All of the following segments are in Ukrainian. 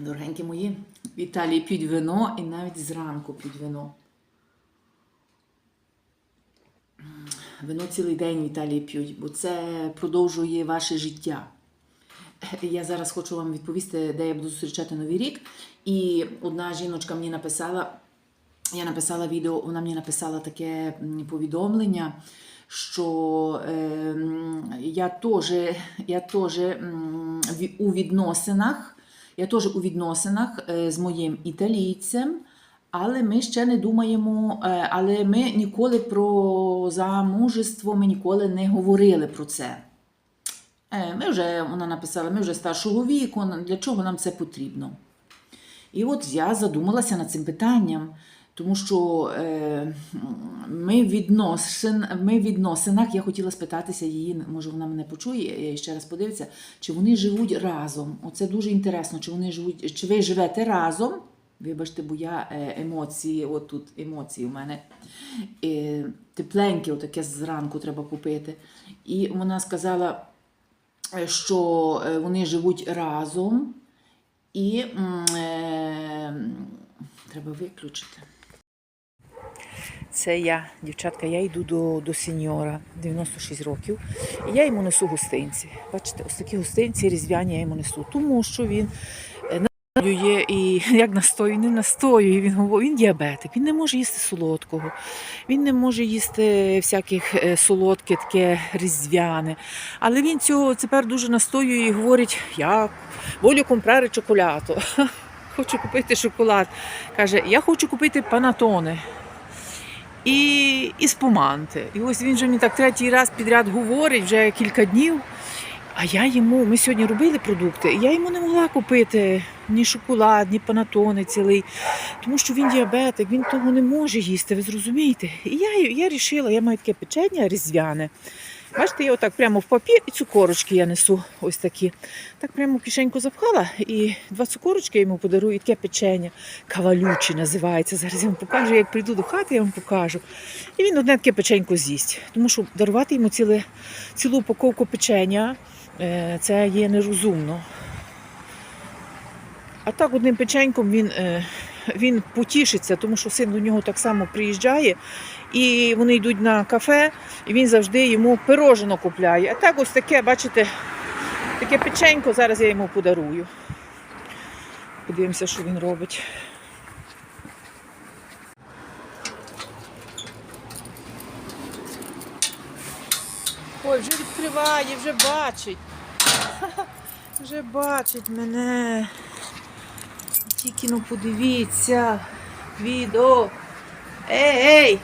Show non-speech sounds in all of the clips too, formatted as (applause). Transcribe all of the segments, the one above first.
Дорогенькі мої, в Італії п'ють вино і навіть зранку п'ють вино. Вино цілий день в Італії п'ють, бо це продовжує ваше життя. Я зараз хочу вам відповісти, де я буду зустрічати Новий рік. І одна жіночка мені написала, я написала відео, вона мені написала таке повідомлення, що е, я теж я теж у відносинах, я теж у відносинах е, з моїм італійцем, але ми ще не думаємо, е, але ми ніколи про замужество, ми ніколи не говорили про це. Е, Ми вже, вона написала, ми вже старшого віку, для чого нам це потрібно? І от я задумалася над цим питанням, тому що е, ми, відносин, ми відносинах, я хотіла спитатися її, може вона мене почує, і ще раз подивиться, чи вони живуть разом. Оце дуже інтересно, чи вони живуть, чи ви живете разом. Вибачте, бо я е, емоції, от тут емоції у мене. Е, тепленьке, отаке зранку треба купити. І вона сказала, е, що е, вони живуть разом, і е, треба виключити. Це я, дівчатка, я йду до, до сеньора 96 років. І я йому несу гостинці. Бачите, ось такі гостинці різдвяні я йому несу, тому що він е, настоює і (laughs) як настоює, не настоює. Він говорить, він діабетик, він не може їсти солодкого, він не може їсти всяких е, солодке, таке різдвяне. Але він цього тепер дуже настоює і говорить: я волю компрare чоколаду. (laughs) Хочу купити шоколад. Каже, я хочу купити панатоне і, і спуманти. І ось він же мені так третій раз підряд говорить, вже кілька днів. А я йому, ми сьогодні робили продукти, і я йому не могла купити ні шоколад, ні панатони цілий, тому що він діабетик, він того не може їсти, ви зрозумієте? І я, я рішила, я маю таке печення різдвяне. Бачите, я отак прямо в папір і цукорочки я несу ось такі. Так прямо в кишеньку запхала і два цукорочки я йому подарую, і таке печення. Кавалючі називається. Зараз я вам покажу, як прийду до хати, я вам покажу. І він одне таке печенько з'їсть. Тому що дарувати йому ціле, цілу упаковку печення е, це є нерозумно. А так одним печеньком він, е, він потішиться, тому що син до нього так само приїжджає, і вони йдуть на кафе, і він завжди йому пирожено купляє. А так ось таке, бачите, таке печенько, зараз я йому подарую. Подивимося, що він робить. Ой, вже відкриває, вже бачить. (laughs) Вже бачить мене. Тільки ну подивіться. Відео. Ей, ей!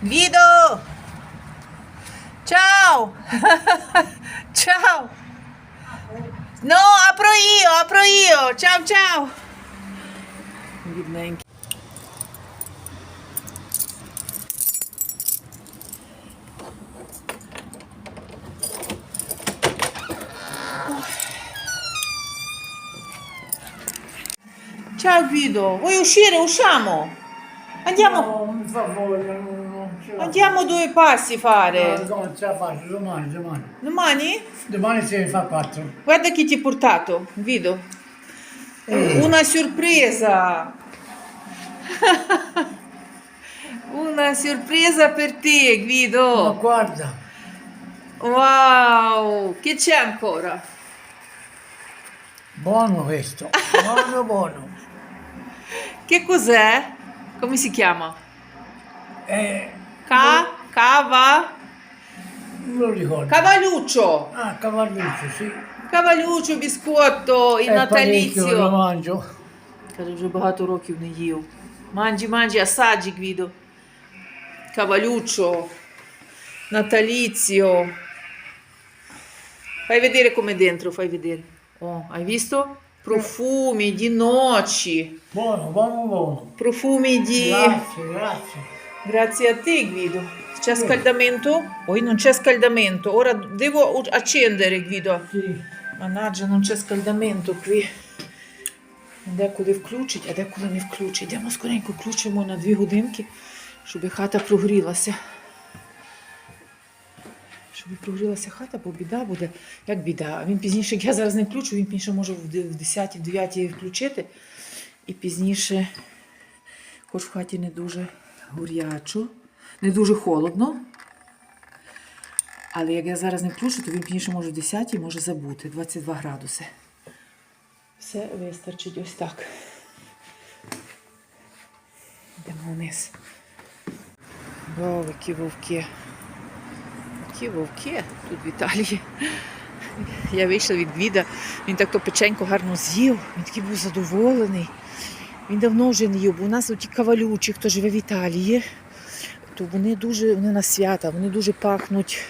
Guido! Ciao! (laughs) ciao! No, apro io, apro io! Ciao, ciao! Ciao Guido, vuoi uscire? Usciamo! Andiamo! No, non andiamo due passi No, fare. non ce la faccio, domani, domani. Domani? Domani se ne fa quattro. Guarda chi ti ha portato, Guido. Una sorpresa. (laughs) Una sorpresa per te, Ma Guido. guarda, Wow, che c'è ancora? buono questo, buono, (laughs) buono. Che cos'è? Come si chiama? Eh, Ca, cava, non lo ricordo. cavalluccio. ah, cavalluccio, sì. Cavalluccio, biscotto, il È parecchio, lo natalizio. mangio. Каже, вже багато років не їв. Манджі, манджі, асаджі, Гвідо. Cavalluccio, natalizio. Fai vedere come è dentro, fai vedere. Oh, hai visto? Profumi di noci, Buono, buono, buono. profumi di... Grazie, grazie. Grazie a te, Guido. C'è scaldamento? Poi non c'è scaldamento. Ora devo accendere, Guido. Sì. Mannaggia, non c'è scaldamento qui. Деколи включить, а деколи не включить. Йдемо скоренько включимо на дві годинки, щоб хата прогрілася. щоб прогрілася хата, бо біда буде. Як біда? Він пізніше, як я зараз не включу, він пізніше може в 10-9 включити. І пізніше, хоч в хаті не дуже горячо, не дуже холодно. Але як я зараз не включу, то він пізніше може в 10 може забути 22 градуси. Все вистачить ось так. Йдемо вниз. Які вовки. Які вовки тут в Італії. Я вийшла від віда, він так то печенько гарно з'їв, він такий був задоволений. Він давно вже не їв, бо у нас ті кавалючі, хто живе в Італії, то вони дуже вони на свята, вони дуже пахнуть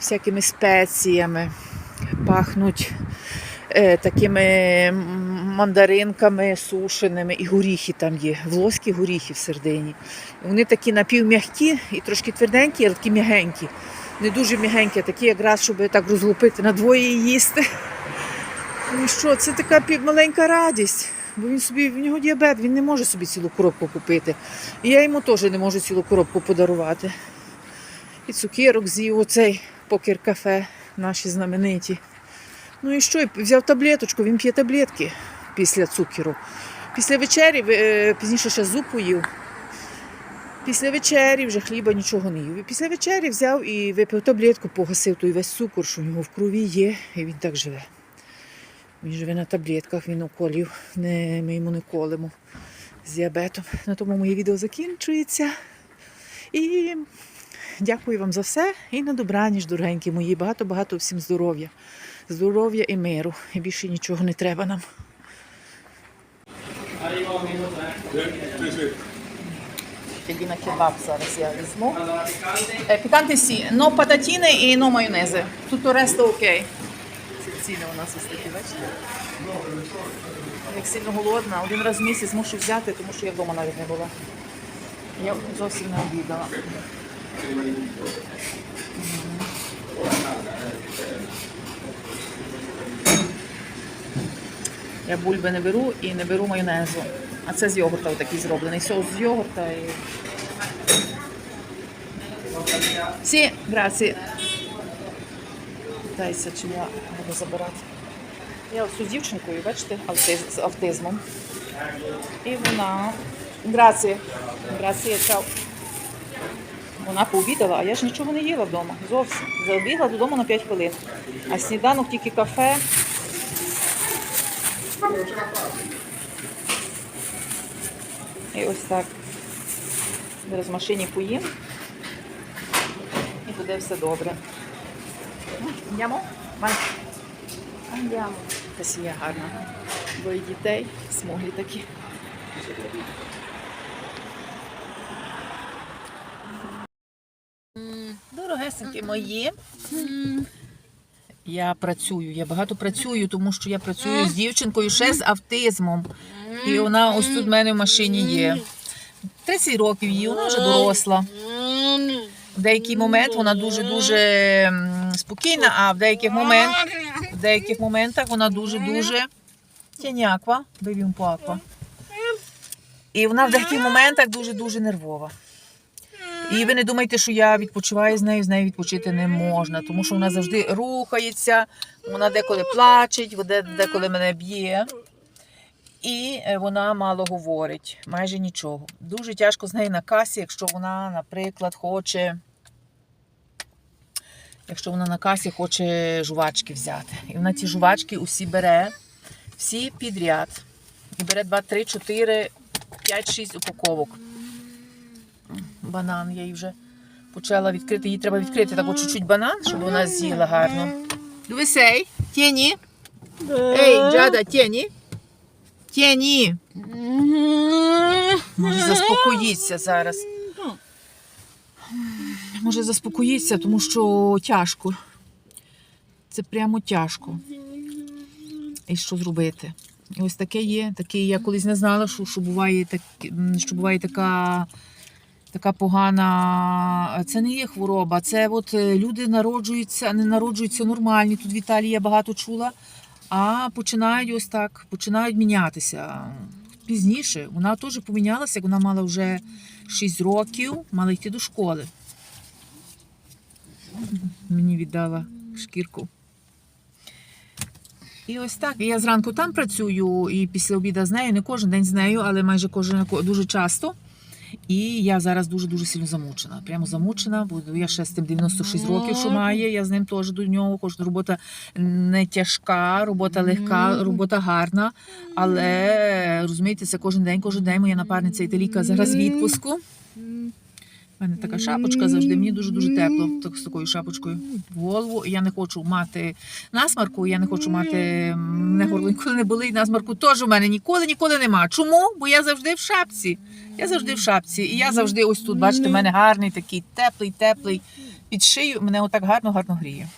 всякими спеціями, пахнуть е, такими мандаринками сушеними, і горіхи там є, волоські горіхи в середині. Вони такі напівм'які і трошки тверденькі, але такі м'ягенькі. Не дуже м'ягенькі, а такі якраз, щоб так розлупити на двоє їсти. Ну що, це така маленька радість. Бо він собі, в нього діабет, він не може собі цілу коробку купити. І я йому теж не можу цілу коробку подарувати. І цукерок з'їв оцей покер-кафе, наші знамениті. Ну і що, взяв таблеточку, він п'є таблетки після цукеру. Після вечері, е, пізніше ще зупу їв. Після вечері вже хліба нічого не їв. Після вечері взяв і випив таблетку, погасив той весь цукор, що в нього в крові є, і він так живе. Він живе на таблетках, він уколів, не, ми йому не колемо з діабетом. На тому моє відео закінчується. І дякую вам за все. І на добраніч, дорогенькі мої. Багато-багато всім здоров'я. Здоров'я і миру. І більше нічого не треба нам. Тоді на кебаб зараз я візьму. Е, Піканти сі, но пататіни і но майонези. Тут решта окей. Ці у нас ось такі, бачите? Як сильно голодна, один раз в місяць мушу взяти, тому що я вдома навіть не була. Я зовсім не обідала. Я бульби не беру і не беру майонезу. А це з йогурта такий зроблений. Соус з йогурта і. Сі, граці. Питайся, чи я буду забирати. Я ось з дівчинкою, бачите, автиз- з автизмом. І вона. Граці. Граці, чао. Вона пообідала, а я ж нічого не їла вдома. Зовсім. Забігла додому на 5 хвилин. А сніданок тільки кафе. І ось так. Зараз в машині поїм. І буде все добре. Йдемо? Вань. Йдемо. Росія гарна. Двоє дітей, смуглі такі. Дорогесенькі мої. Я працюю, я багато працюю, тому що я працюю з дівчинкою ще з автизмом. І вона ось тут в мене в машині є. 30 років їй, вона вже доросла. В деякий момент вона дуже-дуже спокійна, а в деяких, момент, в деяких моментах вона дуже-дуже тяняква, бивім по аква. І вона в деяких моментах дуже-дуже нервова. І ви не думайте, що я відпочиваю з нею, з нею відпочити не можна, тому що вона завжди рухається, вона деколи плаче, деколи мене б'є. І е, вона мало говорить, майже нічого. Дуже тяжко з нею на касі, якщо вона, наприклад, хоче. Якщо вона на касі хоче жувачки взяти. І вона ті жувачки усі бере, всі підряд. І бере 2, 3, 4, 5, 6 упаковок. Банан я їй вже почала відкрити. Їй треба відкрити так чуть-чуть банан, щоб вона з'їла гарно. Дивисей, тіні. Ей, Джада, тіні. Тіні. Може заспокоїться зараз. Може заспокоїться, тому що тяжко. Це прямо тяжко. І що зробити? І ось таке є. Таке я колись не знала, що, що, буває, так, що буває така, така погана. Це не є хвороба. Це от е, люди народжуються, не народжуються нормальні. Тут в Італії я багато чула, а починають ось так, починають мінятися. Пізніше вона теж помінялася, як вона мала вже 6 років, мала йти до школи. Мені віддала шкірку. І ось так. Я зранку там працюю, і після обіду з нею, не кожен день з нею, але майже кожен дуже часто. І я зараз дуже-дуже сильно замучена. Прямо замучена, бо я ще з тим 96 років, що має. Я з ним теж до нього. Кожна робота не тяжка, робота легка, робота гарна. Але розумієте, це кожен день, кожен день моя напарниця італійка зараз відпуску. У мене така шапочка завжди. Мені дуже дуже тепло так, з такою шапочкою в голову. Я не хочу мати насмарку, я не хочу мати м, мене горло ніколи не болить. Насмарку теж у мене ніколи ніколи нема. Чому? Бо я завжди в шапці. Я завжди в шапці. І я завжди ось тут, бачите, в мене гарний такий теплий, теплий під шию. Мене отак гарно, гарно гріє.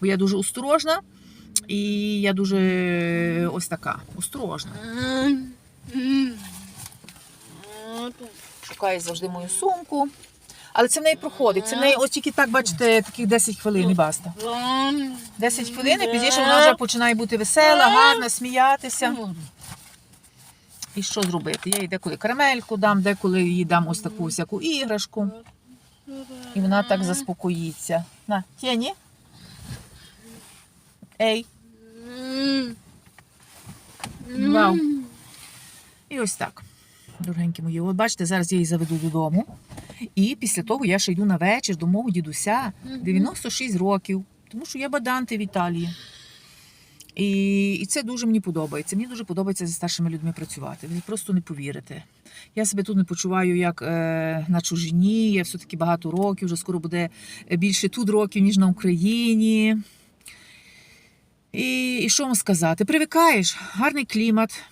Бо я дуже осторожна і я дуже ось така осторожна. Шукає завжди мою сумку. Але це в неї проходить. Це в неї ось тільки так, бачите, таких 10 хвилин і баста. 10 хвилин, і пізніше вона вже починає бути весела, гарна, сміятися. І що зробити? Я їй деколи карамельку дам, деколи їй дам ось таку всяку іграшку. І вона так заспокоїться. На, тіні. Ей. Вау. І ось так. Дорогенькі мої, от бачите, зараз я її заведу додому. І після того я ще йду на вечір до мого дідуся 96 років, тому що я баданти в Італії. І, і це дуже мені подобається. Мені дуже подобається зі старшими людьми працювати. Ви просто не повірите. Я себе тут не почуваю як е, на чужині. Я все-таки багато років, вже скоро буде більше тут років, ніж на Україні. І, і що вам сказати? Привикаєш, гарний клімат,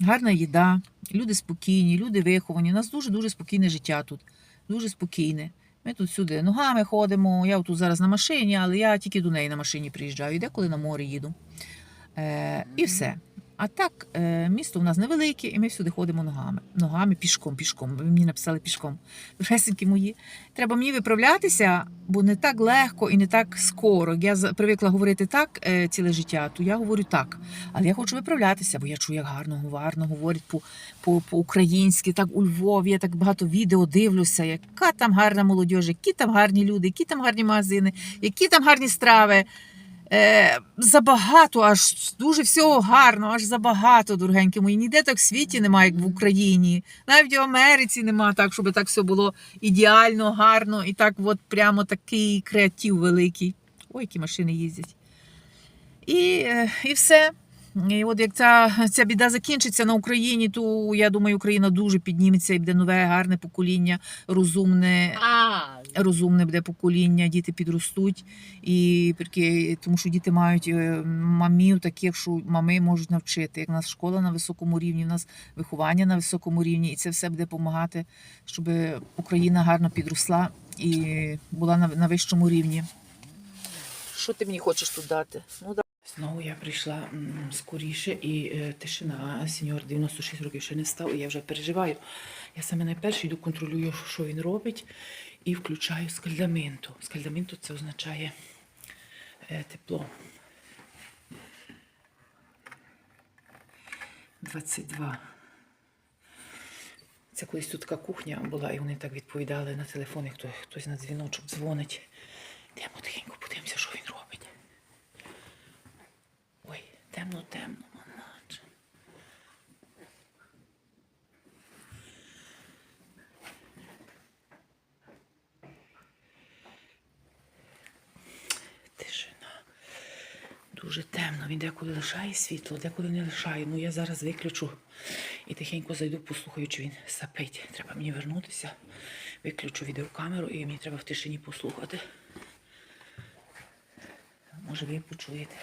гарна їда, люди спокійні, люди виховані. У нас дуже-дуже спокійне життя тут. Дуже спокійне. Ми тут сюди ногами ходимо. Я тут зараз на машині, але я тільки до неї на машині приїжджаю, і деколи на море їду. Е, і все. А так, е, місто в нас невелике, і ми всюди ходимо ногами. Ногами, пішком, пішком. Ви мені написали пішком. Доресенькі мої. Треба мені виправлятися, бо не так легко і не так скоро. Я привикла говорити так е, ціле життя, то я говорю так. Але я хочу виправлятися, бо я чую, як гарно, гарно говорять по, по, по-українськи, так у Львові, я так багато відео дивлюся, яка там гарна молодь, які там гарні люди, які там гарні магазини, які там гарні страви. Е, забагато, аж дуже всього гарно, аж забагато, дорогенькі мої. Ніде так в світі немає, як в Україні. Навіть в Америці нема так, щоб так все було ідеально, гарно і так, от прямо такий креатив великий. Ой, які машини їздять. І, е, і все. І от як ця, ця біда закінчиться на Україні, то я думаю, Україна дуже підніметься і буде нове гарне покоління, розумне, розумне буде покоління, діти підростуть. І тому що діти мають е, мамів таких, що мами можуть навчити. Як у нас школа на високому рівні, у нас виховання на високому рівні, і це все буде допомагати, щоб Україна гарно підросла і була на, на вищому рівні. Що ти мені хочеш тут дати? Ну, да. Знову я прийшла скоріше і е, тишина. Сеньор 96 років ще не встав, і я вже переживаю. Я саме найперше йду контролюю, що він робить, і включаю скальдаменту. Скальдаменту це означає е, тепло. 22. Це колись тут така кухня була, і вони так відповідали на телефони, хто, хтось на дзвіночок дзвонить. Йдемо тихенько, подивимося, що він робить. Ой, темно, темно, маначе. Тишина. Дуже темно. Він деколи лишає світло, деколи не лишає. Ну я зараз виключу і тихенько зайду, послухаю, чи він сапить. Треба мені вернутися, виключу відеокамеру і мені треба в тишині послухати. Може, ви почуєте.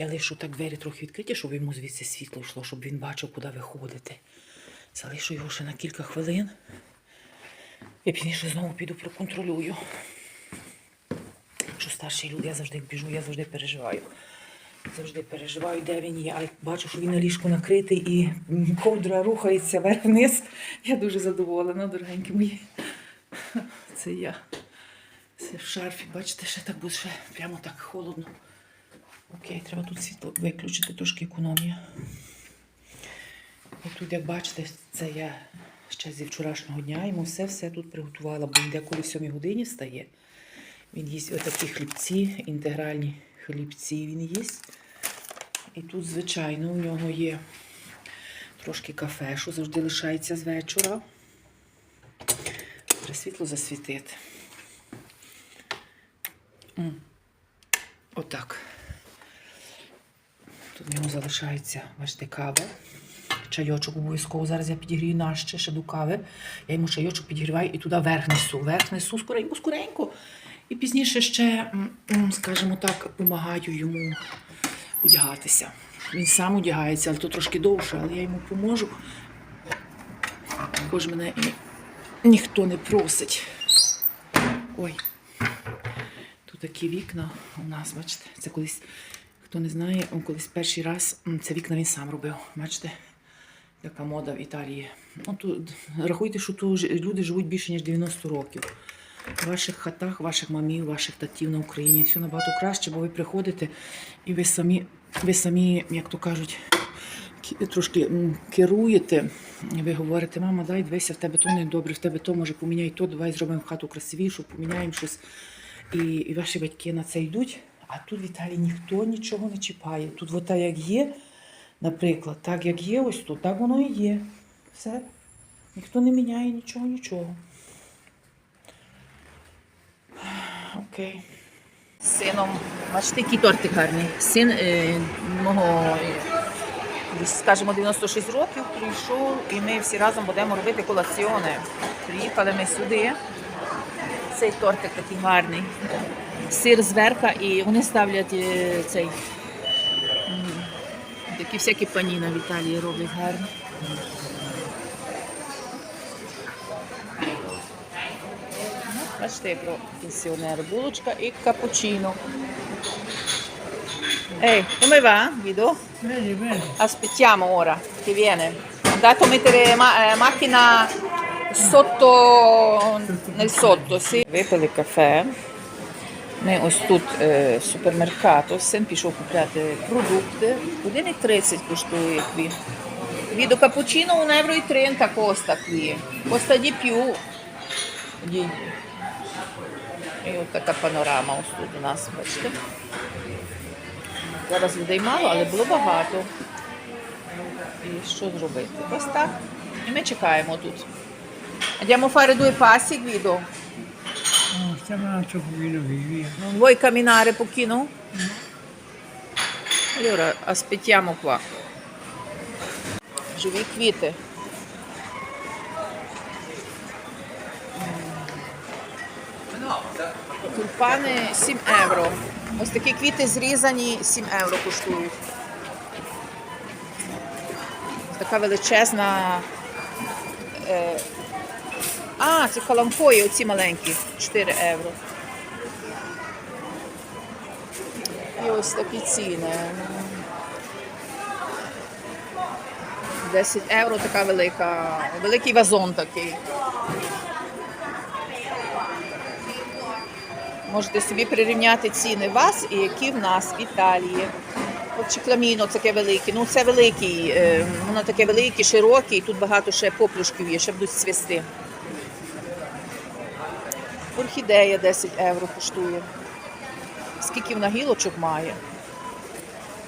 Я лишу так двері трохи відкриті, щоб йому звідси світло йшло, щоб він бачив, куди виходити. Залишу його ще на кілька хвилин. Я пізніше знову піду проконтролюю. Якщо старші люди, я завжди біжу, я завжди переживаю. Завжди переживаю, де він є. Але бачу, що він на ліжку накритий і ковдра рухається вверх-вниз. Я дуже задоволена, дорогенькі мої. Це я. Це в шарфі, бачите, ще так буде ще прямо так холодно. Окей, треба тут світло виключити, трошки економія. І тут, як бачите, це я ще зі вчорашнього дня йому все-все тут приготувала, бо він деколи в 7 годині встає. Він їсть отакі хлібці, інтегральні хлібці він їсть. І тут, звичайно, у нього є трошки кафе, що завжди лишається з вечора. Треба світло засвітити. Отак. Тут в нього залишається, бачите, кава. Чайочок обов'язково. Зараз я підігрію наш ще, до кави. Я йому чайочок підігріваю і туди верх несу. Верх несу скоренько, скоренько. І пізніше ще, скажімо так, допомагаю йому одягатися. Він сам одягається, але то трошки довше, але я йому поможу. Також мене і ніхто не просить. Ой. Тут такі вікна у нас, бачите, це колись, хто не знає, он колись перший раз це вікна він сам робив. Бачите, яка мода в Італії. Ну, тут, рахуйте, що тут люди живуть більше, ніж 90 років. В ваших хатах, ваших мамів, ваших татів на Україні все набагато краще, бо ви приходите і ви самі, ви самі, як то кажуть, трошки керуєте. Ви говорите, мама, дай дивися, в тебе то не добре, в тебе то може поміняй то, давай зробимо хату красивішу, поміняємо щось. І, і ваші батьки на це йдуть. А тут в Італії ніхто нічого не чіпає. Тут от так як є, наприклад, так як є ось тут, так воно і є. Все. Ніхто не міняє нічого, нічого. Окей. Сином, бачите, який тортик гарний. Син е, мого, е, скажімо, 96 років прийшов, і ми всі разом будемо робити колаціони. Приїхали ми сюди. Цей тортик такий гарний. Сир зверха, і вони ставлять е, цей. Такі всякі паніна в Італії роблять гарні. Basta pro pensionero, bulločka e cappuccino. Ehi, come va, Guido? Vedi, vedi. Aspettiamo ora che viene. Ho dato a mettere ma- eh, macchina sotto, nel sotto, sì. Випили кафе. Ми ось тут е, в супермеркату, син пішов купляти продукти. 1,30 коштує qui. Vedo cappuccino 1,30 euro costa qui. Costa di più. І от така панорама ось тут у нас, бачите. Зараз людей мало, але було багато. І що зробити? Ось так. І ми чекаємо тут. Andiamo a fare due passi, Guido. Oh, stiamo un altro pochino qui, via. Non vuoi camminare pochino? Allora aspettiamo qua. Живі квіти. Тюльпани 7 євро. Ось такі квіти зрізані 7 євро коштують. Така величезна. А, це каламфої, оці маленькі, 4 євро. І ось такі ціни. 10 євро така велика, великий вазон такий. Можете собі прирівняти ціни вас і які в нас в Італії. От чекламіно таке велике. Ну це великий, е, воно таке велике, широке, і тут багато ще поплюшків є, ще будуть цвісти. Орхідея 10 євро коштує. Скільки вона гілочок має?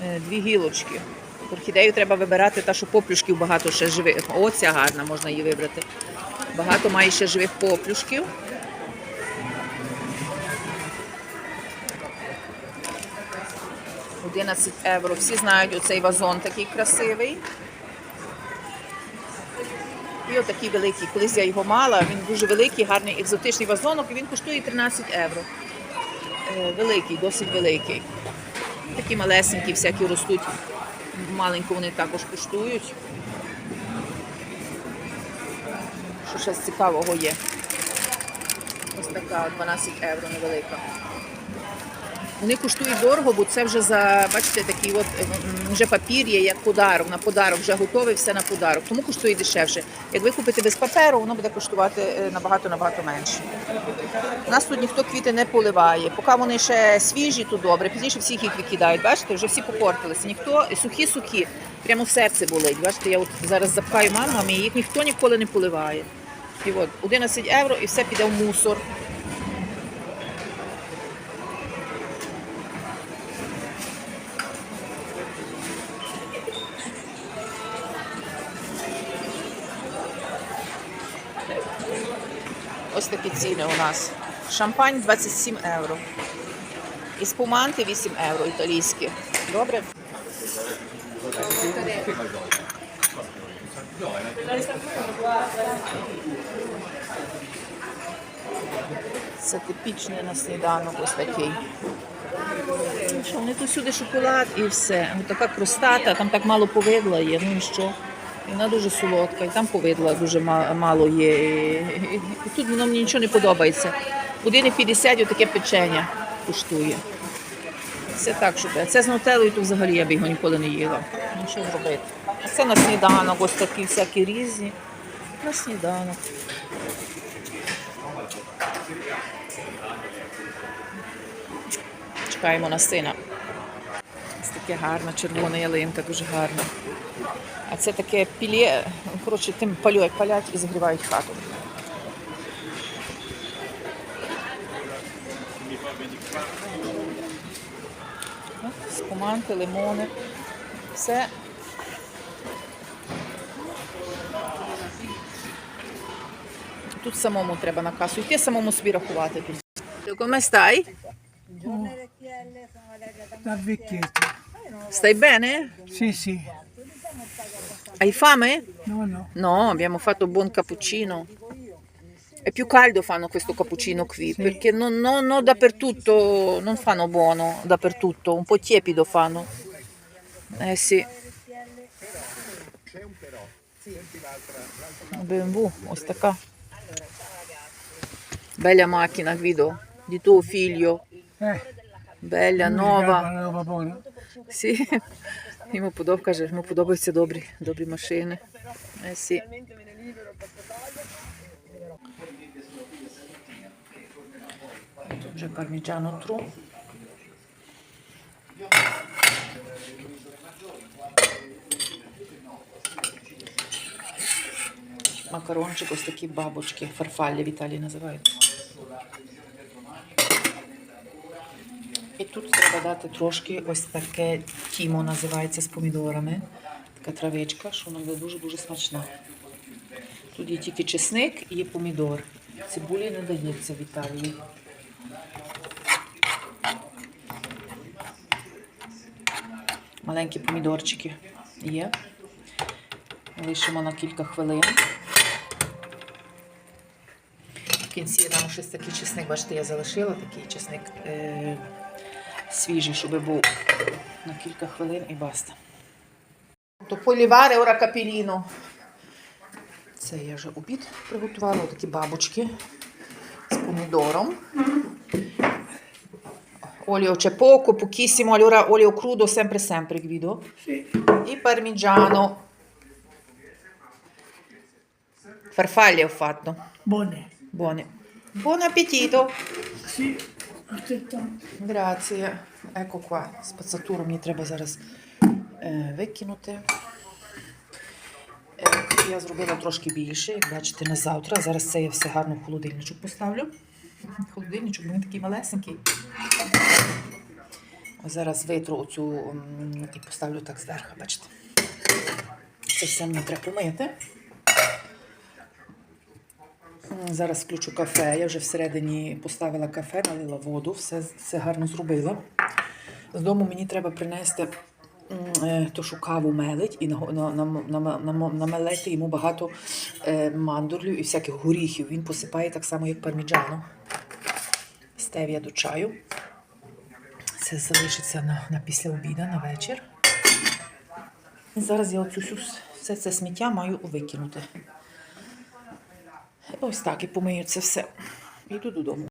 Е, Дві гілочки. Орхідею треба вибирати, та що поплюшків багато ще живих. Оця гарна, можна її вибрати. Багато має ще живих поплюшків. – 11 євро. Всі знають оцей вазон такий красивий. І отакий великий. Колись я його мала, він дуже великий, гарний екзотичний вазонок, і він коштує 13 євро. Е, Великий, досить великий. Такі малесенькі, всякі ростуть. Маленько вони також коштують. Що ще цікавого є? Ось така 12 євро невелика. Вони коштують дорого, бо це вже за, бачите, такий от вже папір є, як подарок, на подарок, вже готовий все на подарок. Тому коштує дешевше. Як ви купите без паперу, воно буде коштувати е, набагато-набагато менше. У нас тут ніхто квіти не поливає. Поки вони ще свіжі, то добре. Пізніше всіх їх викидають. Бачите, вже всі попортилися. Ніхто сухі-сухі, прямо серце болить. Бачите, я от зараз запхаю мамами, їх ніхто ніколи не поливає. І от 11 євро і все піде в мусор. Ціни у нас. Шампань 27 євро. І спуманти 8 євро італійські. Добре? Це типічний на сніданок ось такий. Що, вони тут сюди шоколад і все. Ну, така кростата, там так мало повидла є, ну і що. Вона дуже солодка, і там повидла дуже мало є. І, тут воно мені нічого не подобається. 1,50 таке печення коштує. Це так, щоб. а Це з нутеллою, то взагалі я б його ніколи не їла. Що зробити? А це на сніданок, ось такі всякі різні. На сніданок. Чекаємо на сина. Ось таке гарна червона ялинка, дуже гарна. А це таке пілє, коротше, тим палять, палять і загрівають хату. Спуманти, лимони. Все. Тут самому треба на касу йти, самому собі рахувати тут. Come stai? Da vecchietto. Stai bene? Sì, sì. Hai fame? No, no. No, abbiamo fatto buon cappuccino. È più caldo fanno questo cappuccino qui, sì. perché non, no, non, dappertutto, non fanno buono dappertutto, un po' tiepido fanno. Eh sì. BMW, questa qua. Bella macchina, Guido, di tuo figlio. Eh. Bella, nuova. Sì. Йому подоб, каже, йому подобаються добрі, добрі машини. Е. Тут вже парміджано тру. Макарончик, ось такі бабочки, фарфалля в Італії називають. І тут треба дати трошки ось таке тімо називається з помідорами. Така травичка, що вона буде дуже-дуже смачна. Тут є тільки чесник і є помідор. Цибулі не дається в Італії. Маленькі помідорчики є. Лишимо на кілька хвилин. В кінці нам щось такий чесник, бачите, я залишила такий чесник е, свіжий, щоб був на кілька хвилин і баста. То поліваре ора капіліно. Це я вже обід приготувала, такі бабочки з помідором. Olio c'è poco, pochissimo, allora olio crudo sempre sempre, Guido. Sì. E parmigiano. Farfalle ho fatto. Buone. Buone. Buon appetito. Sì, Grazie. Ecco qua, спацатуру мені треба зараз е, викинути. Е, я зробила трошки більше, як бачите, на завтра. Зараз це я все гарно в холодильничок поставлю. Холодильничок, він такий малесенький. Зараз витру оцю і поставлю так зверху, бачите. Це все мені треба помити. Зараз включу кафе. Я вже всередині поставила кафе, налила воду, все, все гарно зробила. З дому мені треба принести е, то, що каву мелить, і на, на, на, на, на, йому багато е, мандурлів і всяких горіхів. Він посипає так само, як парміджано. Стевія до чаю. Це залишиться на, на після обіда, на вечір. І зараз я оцю все це сміття маю викинути. Ось так і помию це все. Йду додому.